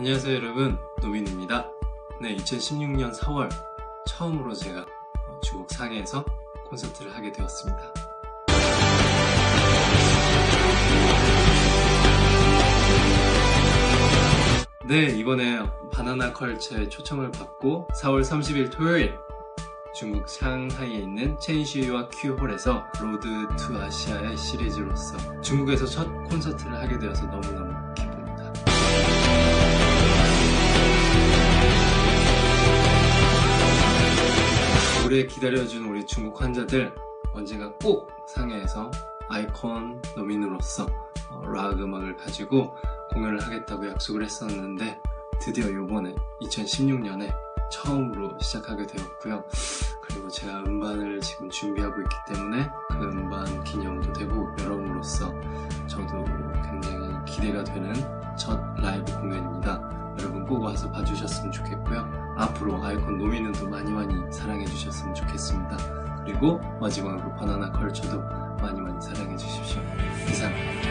안녕하세요 여러분. 노민입니다. 네 2016년 4월 처음으로 제가 어, 중국 상해에서 콘서트를 하게 되었습니다. 네 이번에 바나나 컬처의 초청을 받고 4월 30일 토요일 중국 상하이에 있는 첸시유와 큐홀에서 로드 투 아시아의 시리즈로서 중국에서 첫 콘서트를 하게 되어서 너무너무 오래 기다려준 우리 중국 환자들 언젠가 꼭 상해에서 아이콘 노민으로서 어, 락 음악을 가지고 공연을 하겠다고 약속을 했었는데 드디어 이번에 2016년에 처음으로 시작하게 되었고요. 그리고 제가 음반을 지금 준비하고 있기 때문에 그 음반 기념도 되고 여러분으로서 저도 굉장히 기대가 되는 첫 라이브 공연입니다. 여러분 꼭 와서 봐주셨으면 좋겠고요. 앞으로 아이콘 노미는도 많이 많이 그리고 마지막으로 바나나 컬쳐도 많이 많이 사랑해 주십시오. 이상입니다.